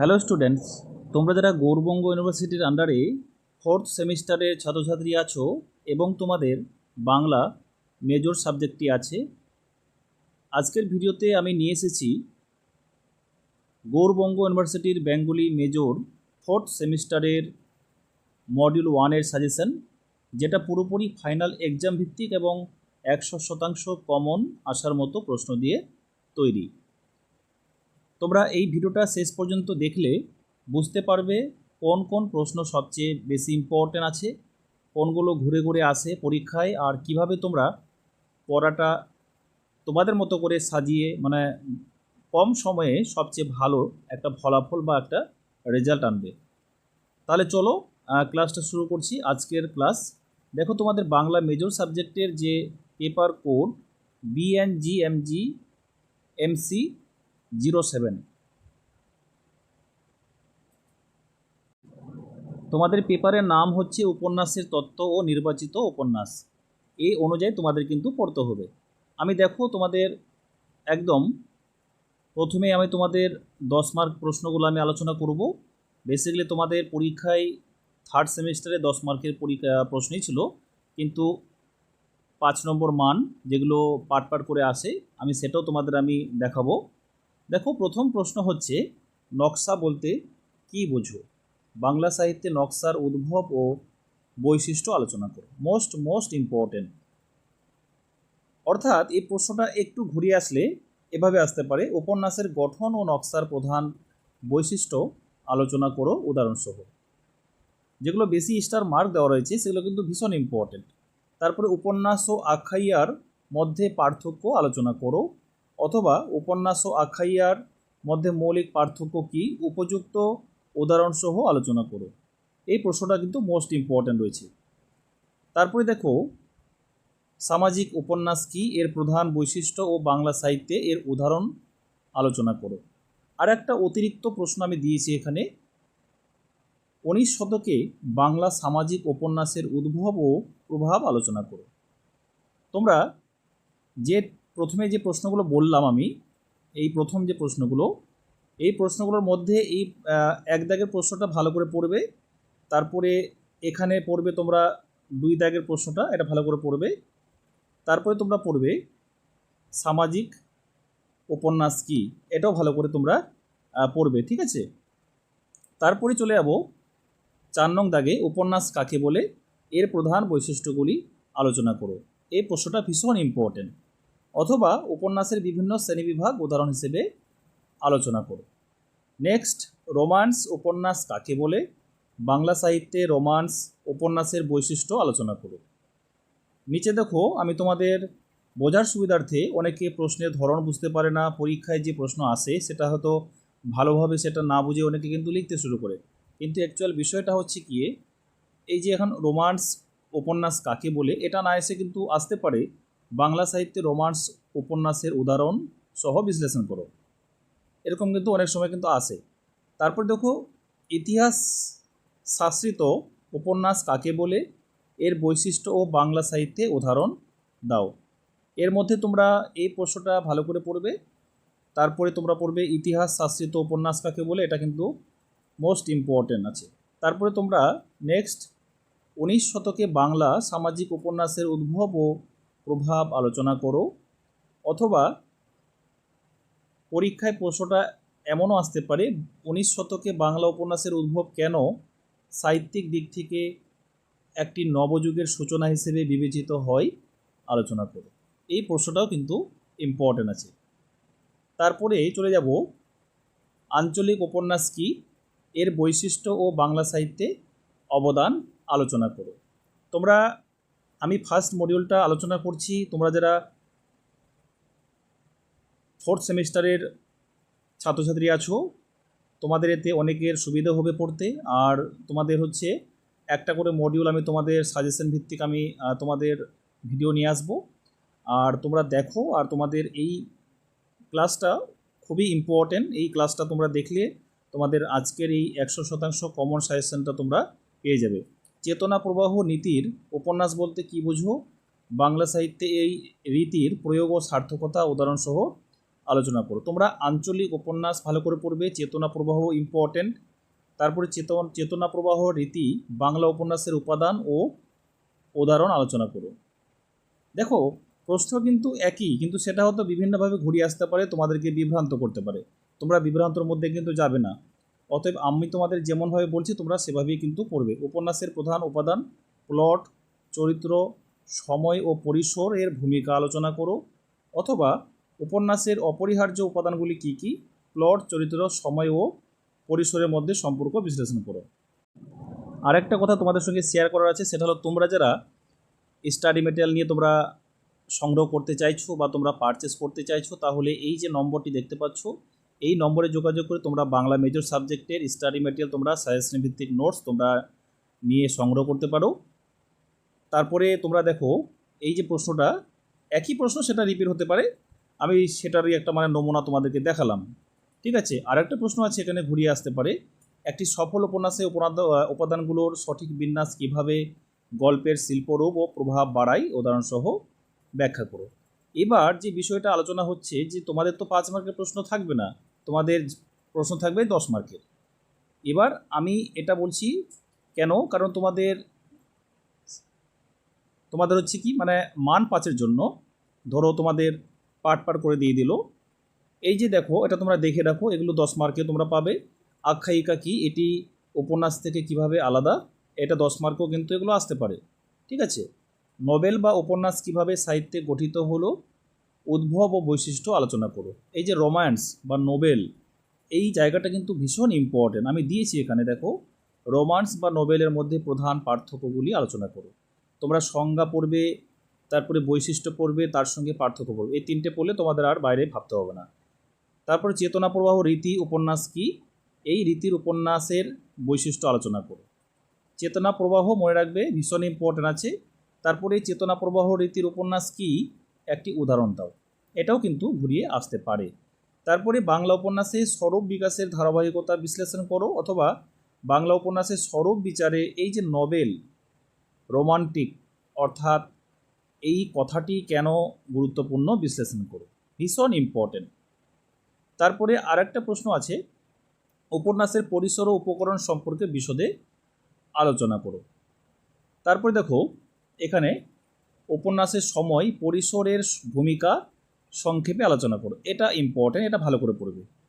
Hello students তোমরা যারা গৌরবঙ্গ ইউনিভার্সিটির আন্ডারে ফোর্থ সেমিস্টারের ছাত্রছাত্রী আছো এবং তোমাদের বাংলা মেজর সাবজেক্টটি আছে, আজকের ভিডিওতে আমি নিয়ে এসেছি গৌরবঙ্গ ইউনিভার্সিটির বেঙ্গলি মেজর ফোর্থ সেমিস্টারের মডিউল ওয়ানের সাজেশন যেটা পুরোপুরি ফাইনাল এক্সাম ভিত্তিক এবং একশো শতাংশ কমন আসার মতো প্রশ্ন দিয়ে তৈরি। তোমরা এই ভিডিওটা শেষ পর্যন্ত দেখলে বুঝতে পারবে কোন কোন প্রশ্ন সবচেয়ে বেশি ইম্পর্টেন্ট আছে, কোনগুলো ঘুরে ঘুরে আসে পরীক্ষায়, আর কীভাবে তোমরা পড়াটা তোমাদের মতো করে সাজিয়ে মানে কম সময়ে সবচেয়ে ভালো একটা ফলাফল বা একটা রেজাল্ট আনবে। তাহলে চলো ক্লাসটা শুরু করছি, আজকের ক্লাস দেখো তোমাদের বাংলা মেজর সাবজেক্টের যে paper code BNGMG MC zero seven. তোমাদের পেপারের নাম হচ্ছে উপন্যাসের তত্ত্ব ও নির্বাচিত উপন্যাস। এই অনুযায়ী তোমাদের কিন্তু পড়তে হবে। আমি দেখো তোমাদের একদম প্রথমে আমি তোমাদের দশ মার্ক প্রশ্নগুলো আমি আলোচনা করব। বেসিক্যালি তোমাদের পরীক্ষায় থার্ড সেমিস্টারে দশ মার্কের পরীক্ষা, প্রশ্নই ছিল। কিন্তু পাঁচ নম্বর মান যেগুলো পাট পাট করে আসে, আমি সেটাও তোমাদের আমি দেখাবো। দেখো, প্রথম প্রশ্ন হচ্ছে, নকশা বলতে কি বোঝো? বাংলা সাহিত্যে নকশার উদ্ভব ও বৈশিষ্ট্য আলোচনা করো। মোস্ট মোস্ট ইম্পর্টেন্ট অর্থাৎ, এই প্রশ্নটা একটু ঘুরিয়ে আসলে এভাবে আসতে পারে। উপন্যাসের গঠন ও নকশার প্রধান বৈশিষ্ট্য আলোচনা করো, উদাহরণসহ। যেগুলো বেশি স্টার মার্ক দেওয়া রয়েছে, সেগুলো কিন্তু ভীষণ ইম্পর্টেন্ট তারপরে উপন্যাস ও আখ্যাইয়ার মধ্যে পার্থক্য আলোচনা করো। অথবা উপন্যাস ও আখ্যাইয়ার মধ্যে মৌলিক পার্থক্য কী? উপযুক্ত উদাহরণসহ আলোচনা করো। এই প্রশ্নটা কিন্তু মোস্ট ইম্পর্ট্যান্ট রয়েছে। তারপরে দেখো, সামাজিক উপন্যাস কী? এর প্রধান বৈশিষ্ট্য ও বাংলা সাহিত্যে এর উদাহরণ আলোচনা করো। আর একটা অতিরিক্ত প্রশ্ন আমি দিয়েছি এখানে। উনিশ শতকে বাংলা সামাজিক উপন্যাসের উদ্ভব ও প্রভাব আলোচনা করো। তোমরা যে প্রথমে যে প্রশ্নগুলো বললাম আমি, এই প্রথম যে প্রশ্নগুলো, এই প্রশ্নগুলোর মধ্যে এই এক দাগের প্রশ্নটা ভালো করে পড়বে, তারপরে এখানে পড়বে তোমরা দুই দাগের প্রশ্নটা, এটা ভালো করে পড়বে, তারপরে তোমরা পড়বে সামাজিক উপন্যাস কি, এটাও ভালো করে তোমরা পড়বে, ঠিক আছে? তারপরে চলে যাব চার নং দাগে উপন্যাস কাকে বলে, এর প্রধান বৈশিষ্ট্যগুলি আলোচনা করো। এই প্রশ্নটা ভীষণ ইম্পর্টেন্ট অথবা উপন্যাসের বিভিন্ন শ্রেণীবিভাগ উদাহরণ হিসেবে আলোচনা করো নেক্সট রোমান্স উপন্যাস কাকে বলে? বাংলা সাহিত্যে রোমান্স উপন্যাসের বৈশিষ্ট্য আলোচনা করো নিচে দেখো, আমি তোমাদের বোঝার সুবিধার্থে অনেকে প্রশ্নের ধরন বুঝতে পারে না, পরীক্ষায় যে প্রশ্ন আসে সেটা হয়তো ভালোভাবে সেটা না বুঝে অনেকে কিন্তু লিখতে শুরু করে। কিন্তু অ্যাকচুয়াল বিষয়টা হচ্ছে কি, এই যে এখন রোমান্স উপন্যাস কাকে বলে, এটা না এসে কিন্তু আসতে পারে বাংলা সাহিত্যে রোমান্স উপন্যাসের উদাহরণ সহ বিশ্লেষণ করো। এরকম কিন্তু অনেক সময় কিন্তু আসে তারপর দেখো, ইতিহাস শাস্ত্রিত উপন্যাস কাকে বলে? এর বৈশিষ্ট্য ও বাংলা সাহিত্যে উদাহরণ দাও। এর মধ্যে তোমরা এই প্রশ্নটা ভালো করে পড়বে। তারপরে তোমরা পড়বে, ইতিহাস শাস্ত্রিত উপন্যাস কাকে বলে? এটা কিন্তু মোস্ট ইম্পর্টেন্ট আছে। তারপরে তোমরা নেক্সট উনিশ শতকে বাংলা সামাজিক উপন্যাসের উদ্ভব ও প্রভাব আলোচনা করো, অথবা পরীক্ষায় প্রশ্নটা এমনও আসতে পারে, উনিশ শতকে বাংলা উপন্যাসের উদ্ভব কেন সাহিত্যিক দিক থেকে একটি নবযুগের সূচনা হিসেবে বিবেচিত হয়, আলোচনা করো। এই প্রশ্নটাও কিন্তু ইম্পর্টেন্ট আছে। তারপরে চলে যাব, আঞ্চলিক উপন্যাস কি? এর বৈশিষ্ট্য ও বাংলা সাহিত্যে অবদান আলোচনা করো। তোমরা আমি ফার্স্ট মডিউলটা আলোচনা করছি। তোমরা যারা ফোর্থ সেমিস্টারের ছাত্রছাত্রী আছো, তোমাদের এতে অনেকের সুবিধা হবে পড়তে। আর তোমাদের হচ্ছে একটা করে মডিউল আমি তোমাদের সাজেশন ভিত্তিক আমি তোমাদের ভিডিও নিয়ে আসব। আর তোমরা দেখো, আর তোমাদের এই ক্লাসটা খুবই ইম্পর্টেন্ট এই ক্লাসটা তোমরা দেখলে তোমাদের আজকের এই একশো শতাংশ কমন সাজেশনটা তোমরা পেয়ে যাবে। চেতনা প্রবাহ নীতির উপন্যাস বলতে কি বোঝো বাংলা সাহিত্যে এই রীতির প্রয়োগ ও সার্থকতা উদাহরণসহ আলোচনা করো। তোমরা আঞ্চলিক উপন্যাস ভালো করে পড়বে, চেতনা প্রবাহ ইম্পর্টেন্ট তারপরে চেতন, চেতনা প্রবাহ রীতি বাংলা উপন্যাসের উপাদান ও উদাহরণ আলোচনা করো। দেখো, প্রশ্ন কিন্তু একই, কিন্তু সেটা হয়তো বিভিন্নভাবে ঘুরিয়ে আসতে পারে, তোমাদেরকে বিভ্রান্ত করতে পারে। তোমরা বিভ্রান্তর মধ্যে কিন্তু যাবে না। অতএব আমি তোমাদের যেমনভাবে বলছি, তোমরা সেভাবেই কিন্তু পড়বে। উপন্যাসের প্রধান উপাদান, প্লট, চরিত্র, সময় ও পরিসর এর ভূমিকা আলোচনা করো, অথবা উপন্যাসের অপরিহার্য উপাদানগুলি কী কী? প্লট, চরিত্র, সময় ও পরিসরের মধ্যে সম্পর্ক বিশ্লেষণ করো। আরেকটা কথা তোমাদের সঙ্গে শেয়ার করার আছে, সেটা হলো তোমরা যারা স্টাডি মেটেরিয়াল নিয়ে তোমরা সংগ্রহ করতে চাইছো বা তোমরা পারচেস করতে চাইছো, তাহলে এই যে নম্বরটি দেখতে পাচ্ছ এই নম্বরে যোগাযোগ করে তোমরা বাংলা মেজর সাবজেক্টের স্টাডি মেটেরিয়াল তোমরা সাজেশন ভিত্তিক নোটস তোমরা নিয়ে সংগ্রহ করতে পারো। তারপরে তোমরা দেখো, এই যে প্রশ্নটা, একই প্রশ্ন সেটা রিপিট হতে পারে। আমি সেটারই একটা মানে নমুনা তোমাদেরকে দেখালাম। ঠিক আছে? আর একটা প্রশ্ন আছে, এখানে ঘুরিয়ে আসতে পারে। একটি সফল উপন্যাসে উপাদান উপাদানগুলোর সঠিক বিন্যাস কীভাবে গল্পের শিল্পরূপ ও প্রভাব বাড়ায়? উদাহরণসহ ব্যাখ্যা করো। এবার যে বিষয়টা আলোচনা হচ্ছে, যে তোমাদের তো পাঁচ মার্কের প্রশ্ন থাকবে না। তোমাদের প্রশ্ন থাকবে দশ মার্কের। এবার আমি এটা বলছি কেন? কারণ তোমাদের তোমাদের হচ্ছে কি? মানে মান পাঁচের জন্য ধরো তোমাদের পাট পাট করে দিয়ে দিল। এই যে দেখো, এটা তোমরা দেখে রাখো, এগুলো দশ মার্কে তোমরা পাবে। আখ্যায়িকা কি? এটি উপন্যাস থেকে কীভাবে আলাদা? এটা দশ মার্কও কিন্তু এগুলো আসতে পারে। ঠিক আছে? নোবেল বা উপন্যাস কীভাবে সাহিত্যে গঠিত হলো? উদ্ভব ও বৈশিষ্ট্য আলোচনা করো। এই যে রোম্যান্স বা নোবেল, এই জায়গাটা কিন্তু ভীষণ ইম্পর্টেন্ট আমি দিয়েছি এখানে, দেখো রোমান্স বা নোবেলের মধ্যে প্রধান পার্থক্যগুলি আলোচনা করো। তোমরা সংজ্ঞা পড়বে, তারপরে বৈশিষ্ট্য পড়বে, তার সঙ্গে পার্থক্য পড়বে। এই তিনটে পড়লে তোমাদের আর বাইরে ভাবতে হবে না। তারপরে চেতনা প্রবাহ, রীতি, উপন্যাস কি? এই রীতির উপন্যাসের বৈশিষ্ট্য আলোচনা করো। চেতনা প্রবাহ মনে রাখবে, ভীষণ ইম্পর্টেন্ট আছে। তারপরে চেতনা প্রবাহ, রীতির উপন্যাস কি? একটি উদাহরণ দাও। এটাও কিন্তু ঘুরিয়ে আসতে পারে। তারপরে বাংলা উপন্যাসে স্বরূপ বিকাশের ধারাবাহিকতা বিশ্লেষণ করো অথবা বাংলা উপন্যাসের স্বরূপ বিচারে এই যে নভেল, রোমান্টিক, অর্থাৎ এই কথাটি কেন গুরুত্বপূর্ণ বিশ্লেষণ করো। ভীষণ ইম্পর্টেন্ট তারপরে আরেকটা প্রশ্ন আছে, উপন্যাসের পরিসর ও উপকরণ সম্পর্কে বিশদে আলোচনা করো। তারপরে দেখো, এখানে উপন্যাসের সময় পরিসরের ভূমিকা সংক্ষেপে আলোচনা করো। এটা ইম্পর্টেন্ট এটা ভালো করে পড়বে।